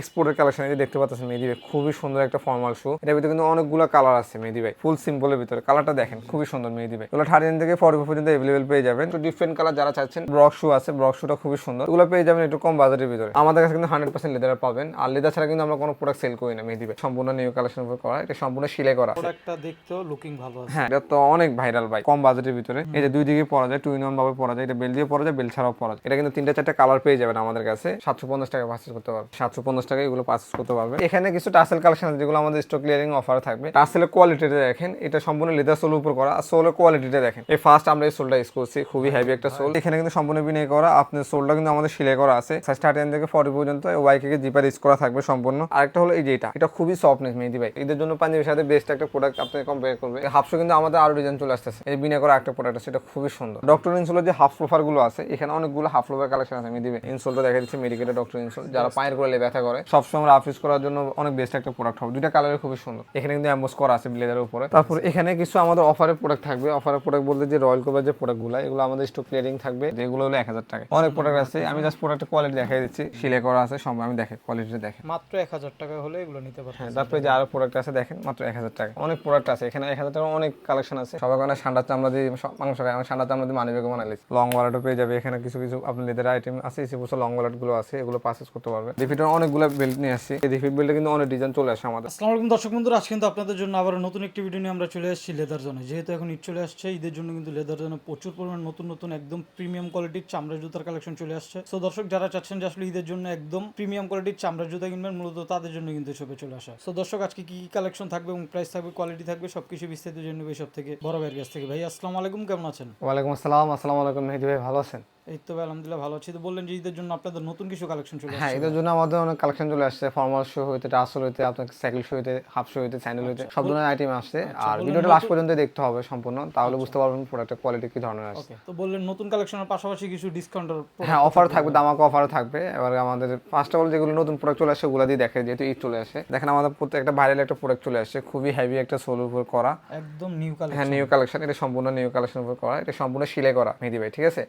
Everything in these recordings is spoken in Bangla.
এক্সপোর্টের কালেকশন এই দেখতে পাচ্ছেন মেহেদি ভাই খুবই সুন্দর একটা ফর্মাল শু এটার ভিতরে কিন্তু অনেকগুলো কালার আছে মেহেদি ভাই ফুল সিম্পলের ভিতরে। কালারটা দেখেন খুবই সুন্দর মেহেদি ভাই। এগুলো থার্টিন থেকে ফর্টি পর্যন্ত অ্যাভেলেবেল পেয়ে যাবেন। তো ডিফারেন্ট কালার যারা চাচ্ছেন ব্রক শু আছে ব্রক শুটা খুবই সুন্দর। এগুলো পেয়ে যাবেন একটু কম বাজারের ভিতরে। আমাদের কাছে কিন্তু হান্ড্রেড পার্সেন্ট লেদার পাবেন। আর লেদার ছাড়া কিন্তু আমরা কোনো প্রোডাক্ট সেল করি না মেহেদি ভাই। সম্পূর্ণ নিউ কালেকশন উপর করা। এটা সম্পূর্ণ সিলাই করা প্রোডাক্টটা দেখতেও লুকিং ভালো আছে। হ্যাঁ এটা তো অনেক ভাইরাল ভাই কম বাজেটের ভিতরে। এই যে দুই দিকে পরা যায় টু ইন ওয়ান ভাবে পরা যায় এটা বেল দিয়ে পরা যায় বেল ছাড়াও পরা যায়। এটা কিন্তু তিনটা চারটা কালার পেয়ে যাবেন আমাদের কাছে। সাতশো পঞ্চাশ টাকা পারচেস করতে পারবে সাতশো পঞ্চাশ টাকা এগুলো পারচেস করতে পারবে। এখানে কিছু টাসেল কালেকশন আছে যেগুলো আমাদের স্টক ক্লিয়ারিং অফার থাকবে। টাসেলের কোয়ালিটিটা দেখেন এটা সম্পূর্ণ লেদার সোল উপর করা। আর সোলের কোয়ালিটিটা দেখেন এই ফার্স্ট আমরা এই সোলটা ইউজ করছি খুবই হেভি একটা সোল এখানে কিন্তু সম্পূর্ণ বিনয় করা আপনার সোলটা কিন্তু আমাদের সিলাই করা আছে। সাইজ থার্টি থেকে ফর্টি পর্যন্ত ওয়াইকে জিপার ইউজ করা থাকবে সম্পূর্ণ। আরেকটা হলো এই যে এটা এটা খুবই সফটনেস মেহেদি ভাই। এদের জন্য পাঞ্জাবির সাথে বেস্ট একটা প্রোডাক্ট আপনি কম্পেয়ার করবে। হাফশো কিন্তু আমাদের আরও ডিজাইন চলে আসতেছে। এই বিনা করা একটা প্রোডাক্ট আছে এটা খুবই সুন্দর। ডক্টর ইনসোলের যে হাফ লোফারগুলো আছে এখানে অনেকগুলো হাফ লোফার কালেকশন আছে মেহেদি ভাই। ইনসোলটা দেখা দিচ্ছে মেডিকেটের ডক্টর ইনসোল যারা পায়ের করলে ব্যথা করে সবসময় রাফ ইউজ করার জন্য অনেক বেস্ট একটা প্রোডাক্ট হবে। দুইটা কালারে খুবই সুন্দর। এখানে কিন্তু অ্যাম্বোস করা আছে ব্লেজারের উপরে। তারপর এখানে কিছু আমাদের অফারের প্রোডাক্ট থাকবে। অফারের প্রোডাক্ট বলতে যে রয়্যাল কোবার যে প্রোডাক্টগুলো এগুলো আমাদের স্টক ক্লিয়ারিং থাকবে। যেগুলো হলো এক হাজার টাকা। অনেক প্রোডাক্ট আছে। আমি জাস্ট প্রোডাক্টের কোয়ালিটি দেখাই দিচ্ছি। সিলে করা আছে। সব আমি দেখে কোয়ালিটি দেখে মাত্র এক হাজার টাকা হলে এগুলো নিতে পারবেন হ্যাঁ তারপরে যে আরও প্রোডাক্ট আছে দেখেন মাত্র এক হাজার টাকা। অনেক প্রোডাক্ট আছে। এখানে এক হাজার টাকা অনেক কালেকশন আছে। সবাই কারণে ঠান্ডা চামড়া দিয়ে সব- মাংস খায় আমি ঠান্ডা চামড়া দিয়ে মানি ব্যাগে বানাইছি লং ওয়ালেটও পেয়ে যাবে। এখানে কিছু কিছু আপনার লেদার আইটেম আছে এসে বছর লং ওয়ালেটগুলো আছে এগুলো পারচেস করতে পারবে রিফিটের অনেকগুলো বেল্ট নিয়ে আসছি। এই রিফিট বেল্টে কিন্তু অনেক ডিজাইন চলে আসে আমাদের। আসসালামু আলাইকুম দর্শক বন্ধুরা আজ কিন্তু আপনাদের জন্য আবার নতুন একটি ভিডিও নিয়ে আমরা চলে এসেছি লেদার জোনে যেহেতু এখন ঈদ চলে আসছে ঈদের জন্য কিন্তু লেদার জোনে প্রচুর পরিমাণ নতুন নতুন একদম প্রিমিয়াম কোয়ালিটির চামড়া জুতার কালেকশন চলে আসছে। তো দর্শক যারা চাচ্ছেন যে আসলে ঈদের জন্য একদম প্রিমিয়াম কোয়ালিটির চামড়া জুতা কিনবেন মূলত তাদের জন্য কিন্তু এসবে চলে আসা। তো দর্শক আজকে কি কি কালেকশন থাকবে এবং প্রাইস থাকবে কোয়ালিটি থাকবে সবকিছু বিস্তারিত জন্য সব থেকে। বড় ভাইয়ের কাছ থেকে। ভাই আসসালামু আলাইকুম কেমন আছেন? ওয়ালাইকুম আসসালাম আসসালামু আলাইকুম মেহেদি ভাই ভালো আছেন? এই তো আলহামদুলিল্লাহ ভালো আছি। তো বললেন যে ঈদের জন্য আপনাদের নতুন কিছু কালেকশন চলে হ্যাঁ এদের জন্য আমাদের অনেক কালেকশন চলে আসছে। ফর্মাল শু হইতে টাসল হইতে আপনার সাইকেল শু হইতে হাফ শু হইতে স্যান্ডেল হইতে সব ধরনের আইটেম আসছে। আর ভিডিওটা লাস্ট পর্যন্ত দেখতে হবে সম্পূর্ণ তাহলে বুঝতে পারবেন প্রোডাক্টের কোয়ালিটি কি ধরনের আসছে। তো বললেন নতুন কালেকশনের পাশাপাশি কিছু ডিসকাউন্টের হ্যাঁ অফার থাকবে। দামাকা অফারও থাকবে। এবার আমাদের ফার্স্ট অফ অল যেগুলো নতুন প্রোডাক্ট চলে আসে ওগুলো দিয়ে দেখে যেহেতু ঈদ চলে আসে। দেখেন আমাদের প্রত্যেকটা ভাইরাল একটা প্রোডাক্ট চলে আসছে খুবই হেভি একটা সোল উপর করা। একদম নিউ কালেকশন হ্যাঁ নিউ কালেকশন এটা সম্পূর্ণ নিউ কালেকশন উপর করা এটা সম্পূর্ণ সিলাই করা মেহেদি ভাই ঠিক আছে?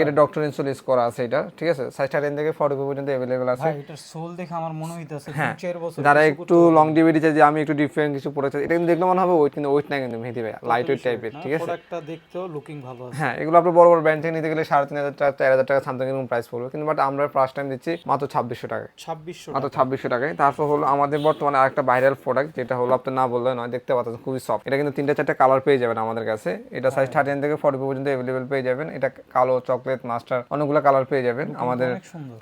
মেডিকেটের ডক্টর ইনসুল ইউজ করা আছে এটা ঠিক আছে? সাইজ থার্টিন থেকে ফর্টি পর্যন্ত অ্যাভেলেবেল আছে। ভাই এটার সোল দেখে আমার মনে হইতাছে হ্যাঁ। চার বছর যারা একটু লং ডিভিডি যে আমি একটু ডিফারেন্ট কিছু পড়েছে এটা কিন্তু দেখলে মনে হবে ওইট কিন্তু ওইট না কিন্তু মেহেদি ভাই লাইট ওয়েট টাইপের ঠিক আছে? প্রোডাক্টটা দেখতেও লুকিং ভালো আছে। হ্যাঁ এগুলো আপনি বড় বড় ব্র্যান্ড থেকে নিতে গেলে সাড়ে তিন হাজার টাকা চার হাজার টাকা সামথিং এরকম প্রাইস পড়বে। কিন্তু বাট আমরা ফার্স্ট টাইম দিচ্ছি মাত্র ছাব্বিশশো টাকায়। ছাব্বিশশো মাত্র ছাব্বিশশো টাকায়। তারপর হলো আমাদের বর্তমানে আরেকটা ভাইরাল প্রোডাক্ট যেটা হলো আপনি না বললে নয় দেখতে পাচ্ছেন খুবই সফট এটা কিন্তু তিনটা চারটা কালার পেয়ে যাবেন আমাদের কাছে। এটা সাইজ থার্টিন থেকে ফর্টি পর্যন্ত অ্যাভেলেবেল পেয়ে যাবেন। এটা কালো চকলেট মাস্টার অনেকগুলো কালার পেয়ে যাবেন। আমাদের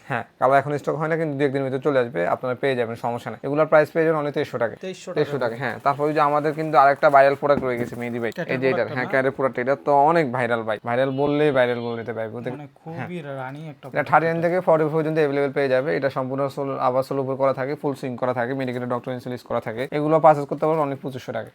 হ্যাঁ কালার এখন স্টক হয় না কিন্তু দু একদিনের ভিতরে চলে আসবে আপনারা পেয়ে যাবেন সমস্যা নেই। এগুলোর প্রাইস পেয়ে যাবেন অনেক তেইশশো টাকা। তেইশশো টাকা। হ্যাঁ। তারপর যে আমাদের কিন্তু আরেকটা ভাইরাল প্রোডাক্ট রয়ে গেছে মেহেদি ভাই। এই যে এটা হ্যাঁ ক্যারের প্রোডাক্ট এটা তো অনেক ভাইরাল ভাই। ভাইরাল বললেই ভাইরাল বলে দিতে পারব মানে খুবই রানি একটা এটা থার্টি থেকে ফর্টি পর্যন্ত অ্যাভেলেবেল পেয়ে যাবে। এটা সম্পূর্ণ সোল আবার সোল উপর করা থাকে ফুল সুইং করা থাকে মেডিকেলের ডক্টর ইনসুলিস করা থাকে। এগুলো পারচেস করতে পারবেন অনেক পঁচিশশো টাকা।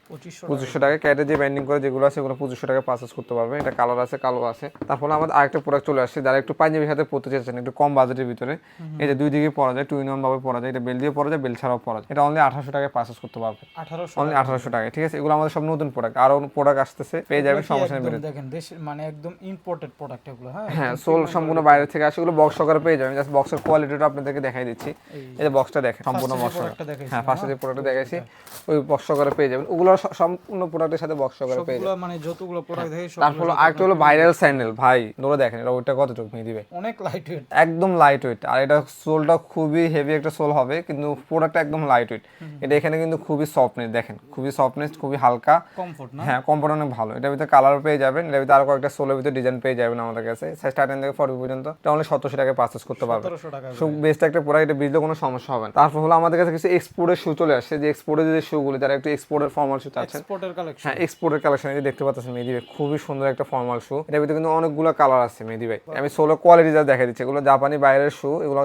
পঁচিশশো টাকা। ক্যাটে যে ব্যান্ডিং করে যেগুলো আছে সেগুলো পঁচিশশো টাকা পারচেস করতে পারবে এটা কালার আছে কালো আছে। তারপরে আমাদের আরেকটা প্রোডাক্ট চলে আসছে যারা একটু পাঞ্জাবির সাথে পড়তে চাইছেন একটু কম বাজেটের ভিতরে। এই যে দুই দিকে পরা যায় টু ইন ওয়ান ভাবে পরা যায় এটা বেল দিয়ে পরা যায় বেল ছাড়াও পরা যায়। এটা অনলি আঠারোশো টাকায় পারচেস করতে পারবে। আঠারোশো অনলি আঠারোশো টাকায় ঠিক আছে? এগুলো আমাদের সব নতুন প্রোডাক্ট আরও প্রোডাক্ট আসতেছে পেয়ে যাবেন সমস্যা নেই দেখেন দেশের মানে একদম ইম্পোর্টেড প্রোডাক্ট এগুলো হ্যাঁ? হ্যাঁ সোল সম্পূর্ণ বাইরে থেকে আসে ওগুলো বক্স সহকারে পেয়ে যাবেন জাস্ট বক্সের কোয়ালিটিটা আপনাদেরকে দেখাই দিচ্ছি। এই যে বক্সটা দেখেন সম্পূর্ণ বক্স হ্যাঁ ফার্স্টে যে প্রোডাক্ট দেখাইছি ওই বক্স সহকারে পেয়ে যাবেন। ওগুলো সম্পূর্ণ প্রোডাক্টের সাথে বক্স সহকারে পেয়ে যাবেন। মানে যতগুলো প্রোডাক্ট দেখে সব তারপর হলো আরেকটা হলো ভাইরাল স্যান্ডেল ভাই ধরে দেখেন এটা ওইটা কতটুকু দিবে? অনেক লাইট ওয়েট একদম লাইট ওয়েট আর এটা সোলটা খুবই হেভি একটা সোল হবে কিন্তু প্রোডাক্টটা একদম লাইট ওয়েট এটা এখানে কিন্তু খুবই সফটনেস দেখেন খুবই সফটনেস খুবই হালকা। কমফোর্ট না? হ্যাঁ কম্পোর্ট অনেক ভালো। এটার ভিতরে কালার পেয়ে যাবেন এটার ভিতরে আরও কয়েকটা সোলের ভিতরে ডিজাইন পেয়ে যাবেন আমাদের কাছে। সাইজ স্টার্টিং থেকে ফর্টি পর্যন্ত এটা অনলি সতেরোশো টাকায় পারচেস করতে পারবেন। সতেরোশো টাকা খুব বেস্ট একটা প্রোডাক্ট এটা বুঝলে কোনো সমস্যা হবে না। তারপর হলো আমাদের কাছে কিছু এক্সপোর্টের শু চলে আসছে। যে এক্সপোর্টের যে শুগুলি যারা একটু এক্সপোর্টের ফর্মাল শু চাচ্ছেন। এক্সপোর্টের কালেকশন হ্যাঁ এক্সপোর্টের কালেকশন এই যে দেখতে পাচ্ছেন ভাই খুবই সুন্দর একটা ফর্মাল শু এটার ভিতরে কিন্তু অনেকগুলো কালার আছে মেহেদি ভাই। আমি সোলো কোয়ালিটি যা দেখা দিচ্ছি এগুলো জাপানি বাইরের শু এগুলো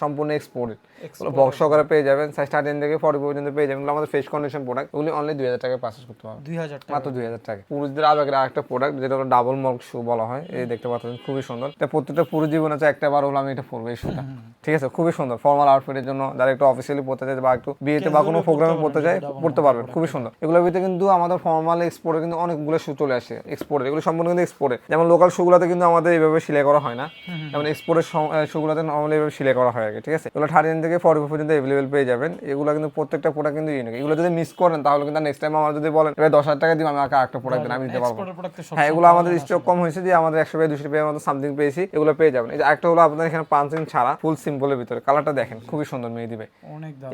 সম্পূর্ণ এক্সপোর্টেড এগুলো বক্স সহকারে পেয়ে যাবেন সাইজ থার্টিন থেকে ফর্টি পর্যন্ত পেয়ে যাবেন। এগুলো আমাদের ফেস কন্ডিশন প্রোডাক্ট এগুলি অনলি দুই হাজার টাকায় পারচেস করতে পারবেন। দুই হাজার মাত্র দুই হাজার টাকা পুরুষদের আবেগের আরেকটা প্রোডাক্ট যেটা হলো ডাবল মল্ক শু বলা হয়। এই দেখতে পাচ্ছেন খুবই সুন্দর। এটা প্রত্যেকটা পুরুষ জীবন আছে একটা বার হলো আমি এটা পরবো এই শুটা ঠিক আছে খুবই সুন্দর। ফর্মাল আউটফিটের জন্য যারা একটু অফিসিয়ালি পড়তে চায় বা একটু বিয়েতে বা কোনো প্রোগ্রামে পড়তে চায় পড়তে পারবেন। খুবই সুন্দর। এগুলোর ভিতরে কিন্তু আমাদের ফর্মাল এক্সপোর্টে কিন্তু অনেকগুলো শু চলে আসে এক্সপোর্টে এগুলো সম্পূর্ণ কিন্তু এক্সপোর্টে যেমন লোকাল শুগুলোতে কিন্তু আমাদের এভাবে সিলাই করা হয় না। যেমন এক্সপোর্টের শুগুলোতে নর্মালি এভাবে সিলাই করা হয় কি ঠিক আছে? এগুলো থার্টি থেকে ফর্টি পর্যন্ত অ্যাভেলেবেল পেয়ে যাবেন। এগুলো কিন্তু প্রত্যেকটা প্রোডাক্ট কিন্তু ইউনিক এগুলো যদি মিস করেন তাহলে কিন্তু নেক্সট টাইম আমার যদি বলেন এবার দশ হাজার টাকা দিব আমি আরেকটা প্রোডাক্ট দিন আমি দিতে পারব। হ্যাঁ এগুলো আমাদের স্টক কম হয়েছে যে আমাদের একশো দুশো টাকার মতো সামথিং পেয়েছি এগুলো পেয়ে যাবেন। এই যে একটা হলো আপনাদের এখানে পাঁচিং ছাড়া ফুল সিম্পলের ভিতরে। কালারটা দেখেন খুবই সুন্দর মেয়ে দিবে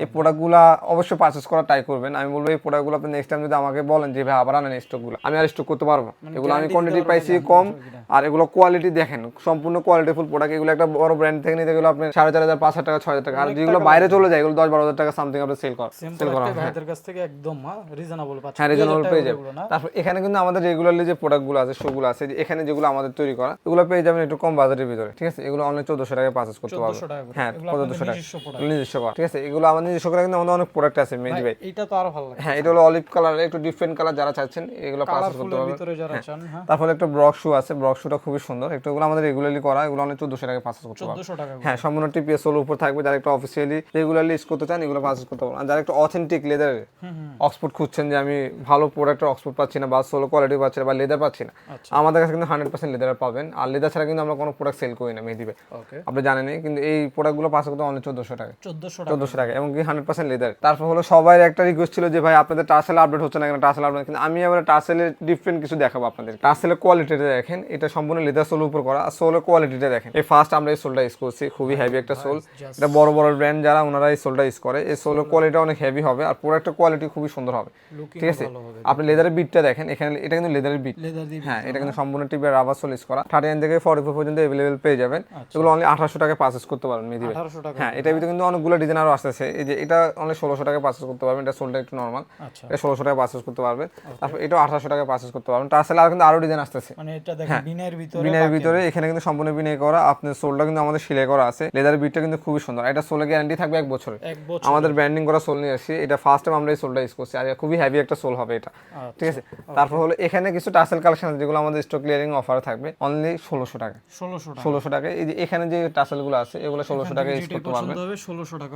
এই প্রোডাক্টগুলো অবশ্যই পারচেস করা ট্রাই করবেন। আমি বলব এই প্রোডাক্টগুলো আপনি নেক্সট টাইম যদি আমাকে বলেন যে ভাই আবার আনেন স্টকগুলো আমি আর স্টক করতে পারব এগুলো আমি কোয়ান্টিটি পাইছি কম আর এগুলো কোয়ালিটি দেখেন সম্পূর্ণ কোয়ালিটি ফুল প্রোডাক্ট এগুলো একটা বড় ব্র্যান্ড থেকে নিতে গেলে আপনি সাড়ে চার হাজার পাঁচ হাজার টাকা ছয় হাজার টাকা। আর যেগুলো বাইরে চলে যায় এগুলো দশ বারো হাজার টাকা সামথিং আপনি সেল কর সেল করা হয়। ভাইদের কাছ থেকে একদম রিজনেবল পাচ্ছেন। হ্যাঁ রিজনেবল পেয়ে তারপর এখানে কিন্তু আমাদের রেগুলারলি যে প্রোডাক্টগুলো আছে শোগুলো আছে এখানে যেগুলো আমাদের তৈরি করা এগুলো পেয়ে যাবেন একটু কম বাজেটের ভিতরে ঠিক আছে? এগুলো অনলাইন চোদ্দশো টাকায় পারচেস করতে পারবেন। 1400 টাকা করে। হ্যাঁ চোদ্দশো টাকা। নিজস্ব করা ঠিক আছে? এগুলো আমাদের নিজস্ব করা কিন্তু আমাদের অনেক প্রোডাক্ট আছে মেহেদি ভাই। এইটা তো আরও ভালো লাগে হ্যাঁ এটা হলো অলিভ কালার একটু ডিফারেন্ট কালার যারা চাচ্ছেন এগুলো পারচেস করতে পারবেন। চান হ্যাঁ। তারপরে একটা ব্রক শু আছে ব্রক শুটা খুবই সুন্দর একটু এগুলো আমাদের রেগুলারলি করা এগুলো অনেক চোদ্দশো টাকায় পারচেস করতে পারবেন 1400 টাকা করে। হ্যাঁ সম্পূর্ণ টিপিএস হলো উপর থাকবে যারা একটু অফিসিয়ালি রেগুলারলি ইউজ করতে চান এগুলো পারচেস করতে পারবেন। আর যারা একটু অথেন্টিক লেদার অক্সফোর্ড খুঁজছেন যে আমি ভালো প্রোডাক্টের অক্সফোর্ড পাচ্ছি না বা সোলো কোয়ালিটি পাচ্ছি না বা লেদার পাচ্ছি না আচ্ছা। আমাদের কাছে কিন্তু হান্ড্রেড পার্সেন্ট লেদার পাবেন। আর লেদার ছাড়া কিন্তু আমরা কোনো প্রোডাক্ট সেল করি না মেহেদি ভাই আপনি জানেনই কিন্তু এই প্রোডাক্টগুলো পাঁচশো করতে অনেক চোদ্দশো টাকা 1400 টাকা। চোদ্দশো টাকা এবং কি হান্ড্রেড পার্সেন্ট লেদার তারপর হলো সবাই একটা রিকোয়েস্ট ছিল যে ভাই আপনাদের টার্সেল আপডেট হচ্ছে না কেন? টার্সেল আপডেট কিন্তু আমি আবার টার্সেলের ডিফারেন্ট কিছু দেখাবো আপনাদের টার্সেলের কোয়ালিটিটা দেখেন এটা সম্পূর্ণ লেদার সোল উপর করা। আর সোলের কোয়ালিটিটা দেখেন। এই ফার্স্ট আমরা এই সোলটা ইউজ করছি খুবই হেভি একটা সোল এটা বড় বড় ব্র্যান্ড যারা ওনারা এই সোলটা ইউজ করে। এই সোলের কোয়ালিটি অনেক হেভি হবে আর প্রোডাক্টের কোয়ালিটি খুবই সুন্দর হবে। ঠিক আছে? আপনি লেদারের বিটটা দেখেন এখানে এটা কিন্তু লেদারের বিট হ্যাঁ এটা কিন্তু সম্পূর্ণ টিপের রাবার সোল ইউজ করা। থার্টি নাইন থেকে ফর্টি ফোর পর্যন্ত অ্যাভেলেবেল পেয়ে যাবেন। আচ্ছা। এগুলো অনলি আঠারোশো টাকায় পারচেস করতে পারবেন মেদি হ্যাঁ এটার ভিতরে কিন্তু অনেকগুলো ডিজাইন আরও আসতেছে। এই যে এটা অনলি ষোলোশো টাকায় পারচেস করতে পারবেন এটা সোলটা একটু নর্মাল আচ্ছা। এটা ষোলোশো টাকায় পারচেস করতে পারবেন। তারপর এটাও আঠারোশো টাকায় পারচেস করতে পারবেন। তার সাথে আর কিন্তু আরও ডিজাইন আসতেছে। মানে এটা দেখেন বিনের ভিতরে বিনের ভিতরে এখানে কিন্তু সম্পূর্ণ বিনয় করা আপনার সোলটা কিন্তু আমাদের সেলাই করা আছে। লেদারের বিটটা কিন্তু খুবই সুন্দর। এটা সোলের গ্যারান্টি থাকবে এক বছর আমাদের ব্র্যান্ডিং করা সোল নিয়ে আসছি এটা ফার্স্ট টাইম আমরা এই সোলটা ইউজ করছি। আর খুবই হেভি একটা সোল হবে এটা। আচ্ছা, ঠিক আছে? তারপর হলো এখানে কিছু টাসেল কালেকশন আছে যেগুলো আমাদের স্টক ক্লিয়ারিং অফারে থাকবে। অনলি ষোলোশো টাকা। 1600 ষোলোশো টাকা। এই যে এখানে যে টাসেলগুলো আছে এগুলো ষোলোশো টাকা ইউজ করতে পছন্দ হবে 1600 টাকা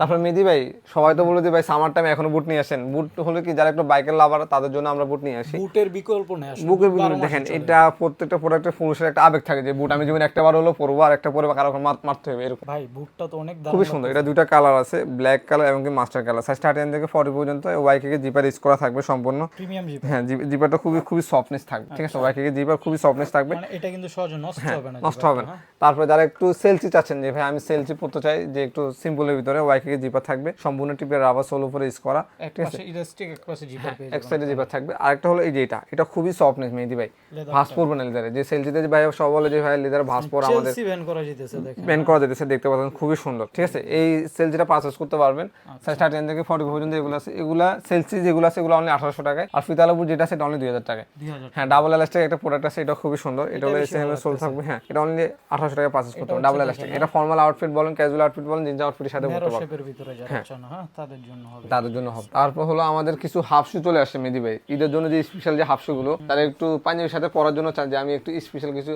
তারপর মেদি ভাই সবাই তো বলে যে ভাই সামার টাইম এখনও বুট নিয়ে আসেন। বুট হলে কি যারা একটু বাইকের লাভার তাদের জন্য আমরা বুট নিয়ে আসি। বুটের বিকল্প নেই বুকের ভিতরে দেখেন এটা প্রত্যেকটা প্রোডাক্টের পুরুষের একটা আবেগ থাকে যে বুট আমি জীবনে একটা বার হলো পরবো আর একটা পরে কারও মার- মারতে হবে এরকম। ভাই বুটটা তো অনেক খুবই সুন্দর। এটা দুইটা কালার আছে ব্ল্যাক কালার এবং কি মাস্টার কালার সাইজ থার্টি থেকে ফর্টি পর্যন্ত ওয়াইকে জিপার ইউজ করা থাকবে সম্পূর্ণ। প্রিমিয়াম জিপ হ্যাঁ জিপারটা খুবই খুবই সফটনেস থাকবে ঠিক আছে? ওয়াইকে জিপার খুবই সফটনেস থাকবে। মানে এটা কিন্তু সহজে নষ্ট হবে না হ্যাঁ, নষ্ট হবে না। তারপরে যারা একটু সেলসি চাচ্ছেন যে ভাই আমি সেলসি পড়তে চাই যে একটু সিম্পলের ভিতরে ওয়াইকে জিপার থাকবে সম্পূর্ণ টিপের রাবার সোল উপরে ইউজ করা ঠিক আছে? ইলাস্টিক এক পাশে জিপার পেয়ে এক সাইডে জিপার থাকবে। আরেকটা হলো এই যে এটা এটা খুবই সফটনেস মেহেদি ভাই। ভাস পড়বে না লেদারে যে সেলসিতে যে ভাই বলে যে ভাই লেদার ভাস পড়ে আমাদের ব্যান করা যেতেছে দেখেন। ব্যান করা যেতেছে দেখতে পাচ্ছেন খুবই সুন্দর। ঠিক আছে? এই সেলসিটা পারচেস করতে পারবেন আচ্ছা। সাইজ থার্টি থেকে ফর্টি পর্যন্ত এগুলো আছে। এগুলা সেলসি যেগুলো আছে এগুলো অনলি আঠারোশো টাকায়। আর ফিতালাপুর যেটা আছে এটা অনলি দুই হাজার টাকায়। 2000 হ্যাঁ ডাবল এলাস্টিক একটা প্রোডাক্ট আছে এটা খুবই সুন্দর। এটা হলো এসএম সোল থাকবে হ্যাঁ। এটা অনলি আঠারোশো টাকায় পারচেস করতে হবে ডাবল এলাস্টিক এটা ফর্মাল আউটফিট বলেন ক্যাজুয়াল আউটফিট বলেন জিন্স আউটফিটের সাথে পড়তে পারবেন। শেপের ভিতরে যারা চান হ্যাঁ তাদের জন্য হবে। তাদের জন্য হবে। তারপর হলো আমাদের কিছু হাফ শু চলে আসে মেদি ভাই। ঈদের জন্য যে স্পেশাল যে হাফ শু গুলো তারা একটু পাঞ্জাবির সাথে পরার জন্য চান যে আমি একটু স্পেশাল কিছু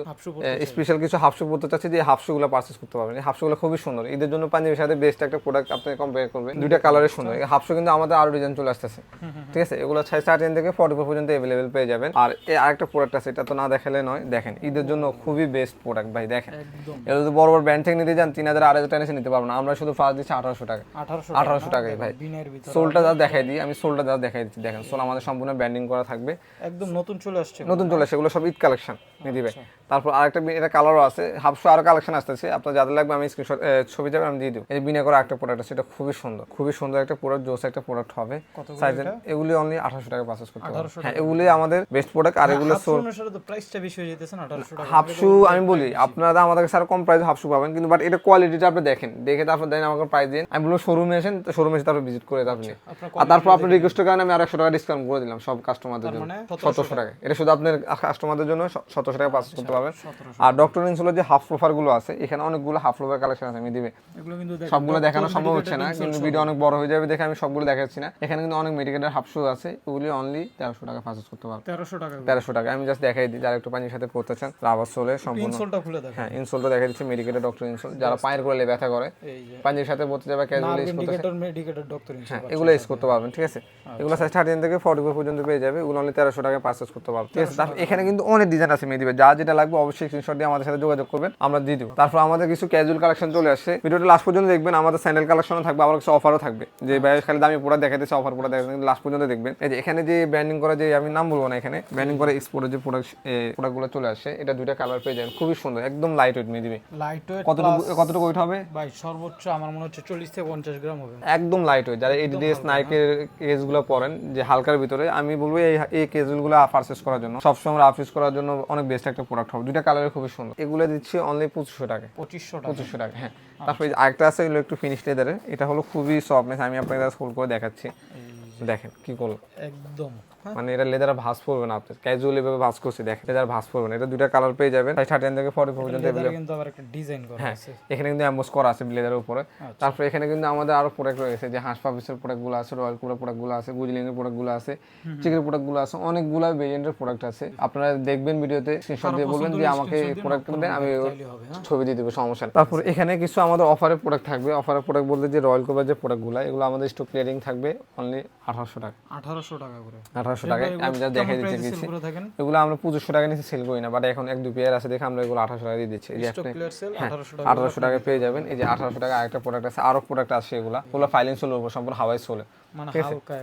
স্পেশাল কিছু হাফ শু পড়তে চাচ্ছি যে হাফ শু পারচেস করতে পারবেন। এই হাফ খুবই সুন্দর। ঈদের জন্য পাঞ্জাবির সাথে বেস্ট একটা প্রোডাক্ট আপনি কম্পেয়ার করবেন দুইটা কালারের সুন্দর। এই হাফ শু কিন্তু আমাদের আরও ডিজাইন চলে আসতেছে। ঠিক আছে? এগুলো সাইজ থার্টি থেকে ফর্টি ফোর পর্যন্ত অ্যাভেলেবেল পেয়ে যাবেন। আর এই আরেকটা প্রোডাক্ট আছে এটা তো না দেখালে নয়। দেখেন ঈদের জন্য খুবই বেস্ট প্রোডাক্ট ভাই দেখেন। এটা যদি বড় বড় ব্র্যান্ড থেকে নিতে যান তিন হাজার আড়াই হাজার টাকা নিতে পারব না। আমরা শুধু ফার্স্ট দিচ্ছি আঠারোশো টাকা। 1800 আঠারোশো টাকায় ভাই। বিনের ভিতরে সোলটা যা দেখাই দিই। আমি সোলটা যা দেখাই দিচ্ছি। দেখেন সোল আমাদের সম্পূর্ণ ব্যান্ডিং করা থাকবে। একদম নতুন চলে আসছে। নতুন চলে আসছে এগুলো সব ঈদ কালেকশন দিবে তারপর আরেকটা এটা কালারও আছে। হাফশো আরও কালেকশন আসতেছে। আপনার যাদের লাগবে আমি স্ক্রিনশট ছবি যাবে আমি দিয়ে দিব। এই বিনা করা একটা প্রোডাক্ট আছে এটা খুবই সুন্দর। খুবই সুন্দর একটা প্রোডাক্ট জোস একটা প্রোডাক্ট হবে। সাইজের এগুলি অনলি আঠারোশো টাকা পারচেস করতে 1800 হ্যাঁ এগুলি আমাদের বেস্ট প্রোডাক্ট আর এগুলো হাফশু হয়ে যেতেছে 1800 টাকা। হাফশু আমি বলি আপনারা আমাদের কাছে আর কম প্রাইস হাফশু পাবেন কিন্তু বাট এটা কোয়ালিটিটা আপনি দেখেন। দেখে তারপর দেন আমাকে প্রাইস দিন। আমি বলব শোরুমে আসেন তো শোরুমে এসে তারপর ভিজিট করে আপনি আর তারপর আপনার রিকোয়েস্টের কারণে আমি আর একশো টাকা ডিসকাউন্ট করে দিলাম সব কাস্টমারদের জন্য মানে সতেরোশো টাকা। এটা শুধু আপনার কাস্টমারদের জন্য সতেরোশো টাকা পাস করতে পারবেন। 1700 আর ডক্টর ইনসুলের যে হাফ প্রোফারগুলো আছে এখানে অনেকগুলো হাফ প্রোফার কালেকশন আছে আমি দিবে সবগুলো দেখানো সম্ভব হচ্ছে না কিন্তু ভিডিও অনেক বড় হয়ে যাবে দেখে আমি সবগুলো দেখাচ্ছি না। এখানে কিন্তু অনেক মেডিকেলের হাফ শু আছে ওগুলি অনলি তেরোশো টাকা পাস করতে পারবেন 1300 টাকা তেরোশো টাকা আমি জাস্ট দেখাই দিই যারা একটু পানির সাথে পড়তে চান রাবার সোলে সম্পূর্ণ ইনসোলটা খুলে দেখেন হ্যাঁ ইনসোলটা দেখা দিচ্ছে মেডিকেলের ডক্টর ইনসোল যারা পায়ের করলে ব্যথা করে পানির সাথে পড়তে যাবে ক্যাজুয়াল ইউজ করতে মেডিকেটর ডক্টর ইনসোল হ্যাঁ এগুলো ইউজ করতে পারবেন ঠিক আছে? এগুলো সাইজ থার্টিন থেকে ফর্টি ফোর পর্যন্ত পেয়ে যাবে ওগুলো অনলি তেরোশো টাকা পারচেস করতে পারবেন ঠিক আছে? এখানে কিন্তু অনেক ডিজাইন আছে মেদিবে যা যেটা লাগবে অবশ্যই স্ক্রিনশট দিয়ে আমাদের সাথে যোগাযোগ করবেন আমরা দিয়ে দিব। তারপর আমাদের কিছু ক্যাজুয়াল কালেকশন চলে আসছে। ভিডিওটা লাস্ট পর্যন্ত দেখবেন আমাদের স্যান্ডেল কালেকশনও থাকবে আবার কিছু অফারও থাকবে। যে ভাই খালি দামি পুরো দেখাইতেছে অফার পুরো দেখাইতেছে লাস্ট পর্যন্ত দেখবেন। এই যে এখানে যে ব্যান্ডিং করা যে আমি নাম বলব না এখানে ব্যান্ডিং করে এক্সপোর্টের যে প্রোডাক্ট প্রোডাক্টগুলো চলে আসে এটা দুইটা কালার পেয়ে যাবেন। খুবই সুন্দর একদম লাইট ওয়েট নিয়ে দিবে লাইট ওয়েট কতটুকু কতটুকু ওয়েট হবে? ভাই সর্বোচ্চ আমার মনে হচ্ছে চল্লিশ থেকে পঞ্চাশ গ্রাম হবে। একদম লাইট ওয়েট যারা এডিডিএস নাইকের কেসগুলো পরেন যে হালকার ভিতরে আমি বলব এই এই কেসগুলো পারচেস করার জন্য। সবসময় আফিস করার জন্য অনেক বেস্ট একটা প্রোডাক্ট হবে। দুইটা কালারে খুবই সুন্দর। এগুলো দিচ্ছি অনলি পঁচিশশো টাকা পঁচিশশো পঁচিশশো টাকা হ্যাঁ। তারপরে আরেকটা আছে এগুলো একটু ফিনিশ লেদারের এটা হলো খুবই সফটনেস আমি আপনাকে হোল্ড করে দেখাচ্ছি। দেখেন কি করল? একদম। হ্যাঁ। মানে এটা লেদার ভাঁজ পড়বে না আপনার। ক্যাজুয়ালি ভাবে ভাঁজ করছি দেখেন লেদার ভাঁজ পড়বে না। এটা দুইটা কালার পেয়ে যাবেন। থার্টি থেকে ফর্টি পর্যন্ত কিন্তু আবার একটা ডিজাইন করা হ্যাঁ আছে। এখানে কিন্তু অ্যাম্বোস করা আছে লেদারের উপরে। তারপরে এখানে কিন্তু আমাদের আরও প্রোডাক্ট রয়েছে যে হাঁস পাপিসের প্রোডাক্টগুলো আছে রয়্যাল কুলার প্রোডাক্টগুলো আছে গুজলিং এর প্রোডাক্টগুলো আছে চিকের প্রোডাক্টগুলো আছে অনেকগুলো ভেরিয়েন্টের প্রোডাক্ট আছে। আপনারা দেখবেন ভিডিওতে স্ক্রিনশট দিয়ে বলবেন যে আমাকে প্রোডাক্ট দেন আমি হ্যাঁ। ছবি দিয়ে দেবো সমস্যা নেই। তারপর এখানে কিছু আমাদের অফারের প্রোডাক্ট থাকবে। অফারের প্রোডাক্ট বলতে যে রয়্যাল কোবার যে প্রোডাক্টগুলো এগুলো আমাদের স্টক ক্লিয়ারিং থাকবে অনলি আঠারোশো টাকা। আঠারোশো টাকা করে। আঠারোশো টাকা আমি যা দেখে দিচ্ছি সেল দিচ্ছি এগুলো আমরা পঁচিশশো টাকা নিচে সেল করি না বাট এখন এক দু পেয়ার আছে দেখে আমরা এগুলো আঠারোশো টাকা দিয়ে দিচ্ছি। একটা- সেল হ্যাঁ, আঠারোশো টাকা পেয়ে যাবেন। এই যে আঠারোশো টাকা আরেকটা প্রোডাক্ট আছে আরও প্রোডাক্ট আছে এগুলো। ওগুলো ফাইলিং উপর সম্পূর্ণ হাওয়াই সোলে হালকা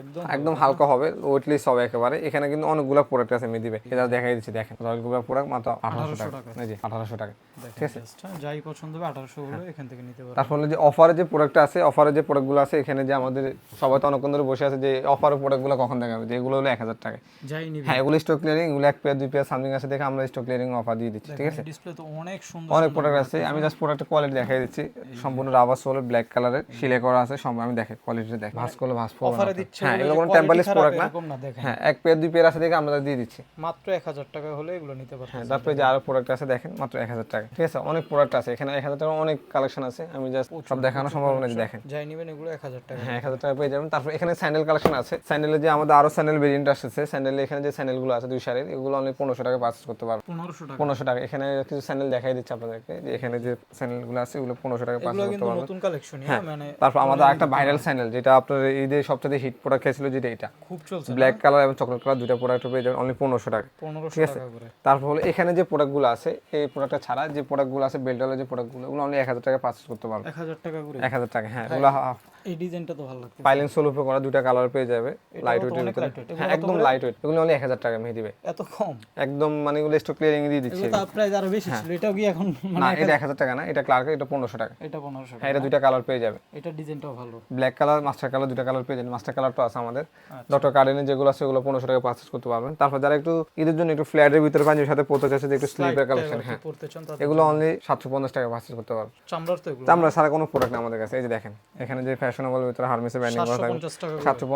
একদম একদম হালকা হবে ওয়েটলেস হবে একেবারে। এখানে কিন্তু অনেকগুলো প্রোডাক্ট আছে মেদিবে এটা দেখাই দিচ্ছি দেখেন। রয়্যালগুলার প্রোডাক্ট মাত্র আঠারোশো টাকা। যে আঠারোশো টাকা। দেখেন just, হ্যাঁ, যাই পছন্দ হবে আঠারোশো হলো এখান থেকে নিতে পারবেন। তারপরে যে অফারে যে প্রোডাক্ট আছে অফারে যে প্রোডাক্টগুলো আছে এখানে যে আমাদের সবাই তো অনেকক্ষণ ধরে বসে আছে যে অফারের প্রোডাক্টগুলো কখন দেখাবে? যে এগুলো হলো এক হাজার টাকা যাই নিবি। হ্যাঁ এগুলো স্টক ক্লিয়ারিং এগুলো এক পেয়ার দুই পেয়ার সামথিং আছে দেখে আমরা স্টক ক্লিয়ারিং অফার দিয়ে দিচ্ছি ঠিক আছে? ডিসপ্লে তো অনেক সুন্দর অনেক প্রোডাক্ট আছে। আমি জাস্ট প্রোডাক্টের কোয়ালিটি দেখাই দিচ্ছি। সম্পূর্ণ রাবার সোল ব্ল্যাক কালারের সিলে করা আছে সব আমি দেখে কোয়ালিটি দেখ ভাস করলে ভাস পড়বে অফারে দিচ্ছে হ্যাঁ এগুলো কোনো টেম্পারলেস প্রোডাক্ট না। না দেখেন। হ্যাঁ এক পেয়ার দুই পেয়ার আছে দেখে আমরা দিয়ে দিচ্ছি। মাত্র এক হাজার টাকা হলে এগুলো নিতে পারবেন হ্যাঁ তারপরে যে আরও প্রোডাক্ট আছে দেখেন মাত্র এক হাজার টাকা। ঠিক আছে অনেক প্রোডাক্ট আছে এখানে এক হাজার টাকার অনেক কালেকশন আছে। আমি জাস্ট সব দেখানো সম্ভব না দেখেন। যাই নিবেন এগুলো এক হাজার টাকা। হ্যাঁ এক হাজার টাকা পেয়ে যাবেন। তারপর এখানে স্যান্ডেল কালেকশন আছে। স্যান্ডেলের যে আমাদের আরও স্যান্ডেল ভেরিয়েন্ট আসছে স্যান্ডেলের এখানে যে স্যান্ডেলগুলো আছে দুই শাড়ির এগুলো অনেক পনেরোশো টাকা পারচেস করতে পারবেন। পনেরোশো টাকা। পনেরোশো টাকা। এখানে কিছু স্যান্ডেল দেখাই দিচ্ছে আপনাদেরকে যে এখানে যে স্যান্ডেলগুলো আছে এগুলো পনেরোশো টাকা এগুলো পারচেস করতে পারবেন। নতুন কালেকশন হ্যাঁ মানে তারপর আমাদের একটা ভাইরাল স্যান্ডেল যেটা আপনার ঈদের সবচেয়ে হিট প্রোডাক্ট খেয়েছিল যেটা এটা। খুব চলছে ব্ল্যাক কালার এবং চকলেট কালার দুটো প্রোডাক্ট পেয়ে যাবেন অনলি পনেরোশো টাকা। ঠিক আছে? তারপর হলো এখানে যে প্রোডাক্টগুলো আছে এই প্রোডাক্টটা ছাড়া যে প্রোডাক্টগুলো আছে বেল্টালের যে প্রোডাক্টগুলো ওগুলো অনলি এক হাজার টাকা পার্চেস করতে পারবেন। এক হাজার টাকা করে? এক হাজার টাকা হ্যাঁ এগুলো এই ডিজাইনটা তো ভালো লাগছে পাইলিং সোলুপে করা দুটা কালার পেয়ে যাবে লাইট ওয়েটের ভিতরে। হ্যাঁ একদম লাইট ওয়েট এগুলো অনলি এক হাজার টাকা মেয়ে দিবে এত কম? একদম মানে এগুলো স্টক ক্লিয়ারিং দিয়ে দিচ্ছে তো প্রাইস আরও বেশি ছিল এটাও কি এখন মানে না এটা এক হাজার টাকা না এটা ক্লার্কের এটা পনেরোশো টাকা। এটা পনেরোশো হ্যাঁ এটা দুইটা কালার পেয়ে যাবে। এটা ডিজাইনটাও ভালো। ব্ল্যাক কালার মাস্টার কালার দুটা কালার পেয়ে যাবেন মাস্টার কালারটা আছে আমাদের। ডক্টর কার্ডেনের যেগুলো আছে ওগুলো পনেরোশো টাকা পারচেস করতে পারবেন। তারপর যারা একটু ঈদের জন্য একটু ফ্ল্যাটের ভিতরে পাঞ্জাবির সাথে পড়তে চাইছে যে একটু স্লিপের কালেকশন হ্যাঁ। এগুলো অনলি সাতশো পঞ্চাশ টাকা পারচেস করতে পারবেন। চামড়ার তো এগুলো তা আমরা সারা কোনো প্রোডাক্ট না আমাদের কাছে এই যে দেখেন এখানে যে ফ্যাশনেবল ভিতরে হারমেসের ব্যান্ডিং করা থাকবে। পঞ্চাশ টাকা করে। সাতশো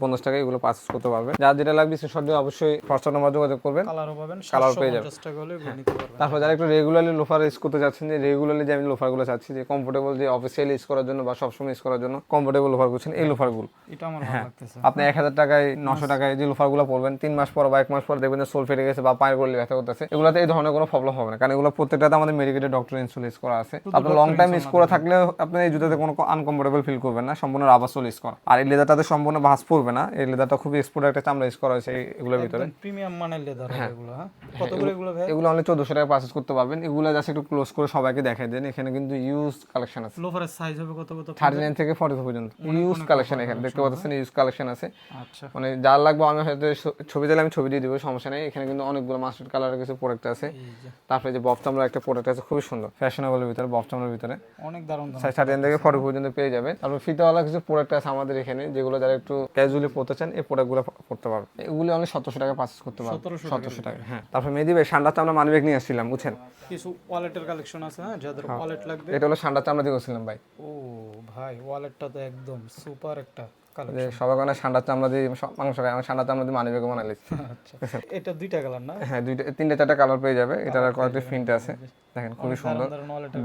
পঞ্চাশ টাকা। যে এগুলো পারচেস করতে পারবে যার যেটা লাগবে সেসব দিয়ে অবশ্যই ফার্স্ট নম্বর যোগাযোগ করবেন। কালারও পাবেন কালার সাতশো পেয়ে যাবেন। পঞ্চাশ টাকা হলে এগুলো নিতে তারপর যারা একটু রেগুলারলি লোফার ইউজ করতে চাচ্ছেন যে রেগুলারলি যে আমি লোফারগুলো চাচ্ছি যে কমফোর্টেবল যে অফিসিয়ালি ইউজ করার জন্য বা সবসময় ইউজ করার জন্য কমফোর্টেবল লোফার করছেন এই লোফারগুলো এটা আমার হ্যাঁ। ভালো লাগতেছে। আপনি এক হাজার টাকায় নশো টাকায় যে লোফারগুলো পড়বেন তিন মাস পর বা এক মাস পর দেখবেন যে সোল ফেটে গেছে বা পায়ের করলে ব্যথা করতেছে। এগুলোতে এই ধরনের কোনো প্রবলেম হবে না। কারণ এগুলো প্রত্যেকটাতে আমাদের মেডিকেটেড ডক্টর ইনসুল করা আছে। আপনার লং টাইম ইউজ করা থাকলেও আপনি এই জুতাতে কোনো আনকমফোর্টেবল ফিল করবেন না সম্পূর্ণ রাবার সোল ইউজ করা। আর এই লেদারটাতে সম্পূর্ণ ভাঁজ পড়বে না এই লেদারটা খুবই এক্সপোর্ট একটা চামড়া ইউজ করা হয়েছে এগুলোর ভিতরে। প্রিমিয়াম মানের লেদার হবে এগুলো হ্যাঁ? কত করে এগুলো ভাই? এগুলো অনলি চোদ্দশো টাকা পারচেস করতে পারবেন। এগুলো জাস্ট একটু ক্লোজ করে সবাইকে দেখাই দেন এখানে কিন্তু ইউজ কালেকশন আছে। লোফারের সাইজ হবে কত কত? থার্টি নাইন থেকে ফর্টি পর্যন্ত। ইউজ কালেকশন এখানে দেখতে পাচ্ছেন ইউজ কালেকশন আছে। আচ্ছা। মানে যার লাগবে আমি হয়তো ছবি দিলে আমি ছবি দিয়ে দিব সমস্যা নেই। এখানে কিন্তু অনেকগুলো মাস্টার্ড কালারের কিছু প্রোডাক্ট আছে। তারপরে যে বফ চামড়ার একটা প্রোডাক্ট আছে খুবই সুন্দর। ফ্যাশনেবলের ভিতরে বফ চামড়ার ভিতরে। অনেক দারুণ থার্টি নাইন থেকে ফর্টি পর্যন্ত পেয়ে যাবে তারপর ফিতেওয়ালা কিছু প্রোডাক্ট আছে আমাদের এখানে যেগুলো যারা একটু ক্যাজুয়ালি পড়তে চান এই প্রোডাক্টগুলো পড়তে পারবে এগুলো অনেক সতেরোশো টাকা পারচেস করতে পারবে সতেরোশো টাকা হ্যাঁ। তারপর মেহেদি ভাই সান্ডা আমরা মানিব্যাগ নিয়ে আসছিলাম বুঝছেন? কিছু ওয়ালেটের কালেকশন আছে হ্যাঁ যাদের ওয়ালেট লাগবে। এটা হলো সান্ডা চামড়া দিয়ে গেছিলাম ভাই। ও ভাই ওয়ালেটটা তো একদম সুপার একটা। কালেকশন সবাই সান্ডা চামড়া দিয়ে মাংস খায় আমি সান্ডা চামড়া দিয়ে মানিব্যাগ বানাই লিখছি আচ্ছা। এটা দুইটা কালার না? হ্যাঁ দুইটা তিনটা চারটা কালার পেয়ে যাবে। এটার কয়েকটা প্রিন্ট আছে। দেখেন খুবই সুন্দর।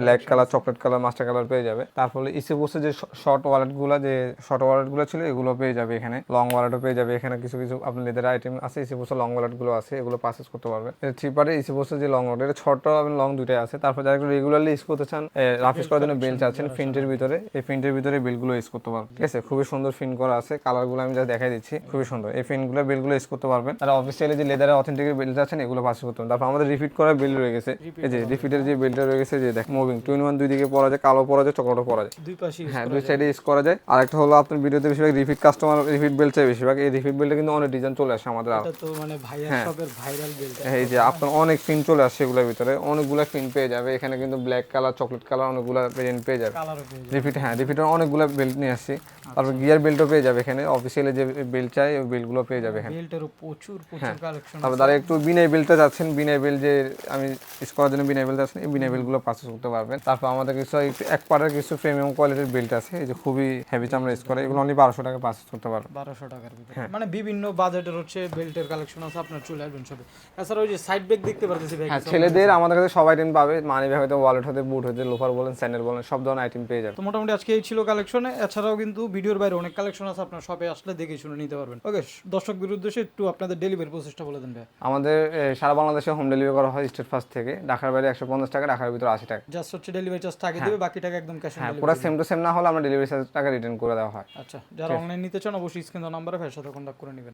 Black colour chocolate colour mustard colour পেয়ে যাবে। তারপরে ইসে বসে যে শর্ট ওয়ালেটগুলো যে শর্ট ওয়ালেটগুলো ছিল এগুলো পেয়ে যাবে এখানে। লং ওয়ালেটও পেয়ে যাবে এখানে। কিছু কিছু আপনার লেদার আইটেম আছে ইসে বসে লং ওয়ালেটগুলো আছে এগুলো পারচেস করতে পারবে। থ্রিপারে ইসে বসে যে লং ওয়ালেট এটা ছোট এবং লং দুইটাই আছে। তারপর যারা একটু রেগুলারলি ইউজ করতে চান রাফ ইউজ করার জন্য বেল চাচ্ছেন প্রিন্টের ভিতরে। এই প্রিন্টের ভিতরে বেলগুলো ইউজ করতে পারবে ঠিক আছে? খুবই সুন্দর প্রিন্ট করা আছে কালারগুলো আমি যা দেখাই দিচ্ছি। খুবই সুন্দর। এই পেনগুলো বেলগুলো ইউজ করতে পারবেন। আর অফিসিয়ালি যে লেদারের অথেন্টিক বেল্ট আছেন এগুলো পাস করতে তারপর আমাদের রিপিট করা বেল্ট রয়ে গেছে। এই যে রিপিটের যে বেল্টটা রয়ে গেছে যে দেখ মুভিং টু ইন ওয়ান দুই দিকে পরা যায় কালো পরা যায় চকলেটও পরা যায়। দুই পাশে হ্যাঁ দুই সাইডে ইউজ করা যায়। আর একটা হলো আপনার ভিডিওতে বেশিরভাগ রিপিট কাস্টমার রিপিট বেল্ট চাই বেশিরভাগ। এই রিপিট বেল্টে কিন্তু অনেক ডিজাইন চলে আসে আমাদের এটা তো মানে ভাইয়ার। শপের ভাইরাল বেল্ট এই যে আপনার অনেক পিন চলে আসছে এগুলোর ভিতরে। অনেকগুলো পিন পেয়ে যাবে। এখানে কিন্তু ব্ল্যাক কালার চকলেট কালার অনেকগুলো ভেরিয়েন্ট পেয়ে যাবে। কালারও পেয়ে যাবে। রিপিট হ্যাঁ রিপিটের অনেকগুলো বেল্ট নিয়ে আসছি। তারপর গিয়ার বেল্টও পেয়ে যাবে এখানে। অফিসিয়ালি যে বেল্ট চাই ওই বেল্টগুলো পেয়ে যাবে এখানে। বেল্টেরও প্রচুর হ্যাঁ। প্রচুর কালেকশন তারপর তারা একটু বিনাই বেল্টটা যাচ্ছেন বিনাই বেল্ট যে আমি ইউজ করার জন্য বিনাই বেল্ট আছেন এই বিনাই বেল্টগুলো পারচেস করতে পারবেন। তারপর আমাদের কিছু এক পার্টের কিছু প্রিমিয়াম কোয়ালিটির বেল্ট আছে এই যে খুবই হেভি চামড়া ইউজ করে এগুলো অনলি বারোশো টাকা পারচেস করতে পারবেন। বারোশো টাকার ভিতরে। হ্যাঁ। মানে বিভিন্ন বাজেটের হচ্ছে বেল্টের কালেকশন আছে আপনার চলে আসবেন সবে। এছাড়া ওই যে সাইড ব্যাগ দেখতে পারতেছি ভাই হ্যাঁ ছেলেদের আমাদের কাছে সব আইটেম পাবে। মানি ব্যাগ হতে ওয়ালেট হতে বুট হতে লোফার বলেন স্যান্ডেল বলেন সব ধরনের আইটেম পেয়ে যাবে তো মোটামুটি আজকে এই ছিল কালেকশনে এছাড়াও কিন্তু ভিডিওর বাইরে অনেক কালেকশন আছে আপনার শপে আসলে দেখে শুনে নিতে পারবেন। ওকে দর্শক বিরুদ্ধে একটু আপনাদের ডেলিভারি প্রসেসটা বলে দেন ভাই। আমাদের সারা বাংলাদেশে হোম ডেলিভারি করা হয় স্টেট ফার্স্ট থেকে। ঢাকার বাইরে একশো পঞ্চাশ টাকা ঢাকার ভিতরে আশি টাকা। জাস্ট হচ্ছে ডেলিভারি চার্জ টাকা দেবে বাকি টাকা একদম ক্যাশ হ্যাঁ পুরো সেম টু সেম না হলে আমরা ডেলিভারি চার্জ টাকা রিটার্ন করে দেওয়া হয়। আচ্ছা যারা অনলাইন নিতে চান অবশ্যই স্ক্রিন নাম্বারে ফের সাথে কন্ট্যাক্ট করে নেবেন।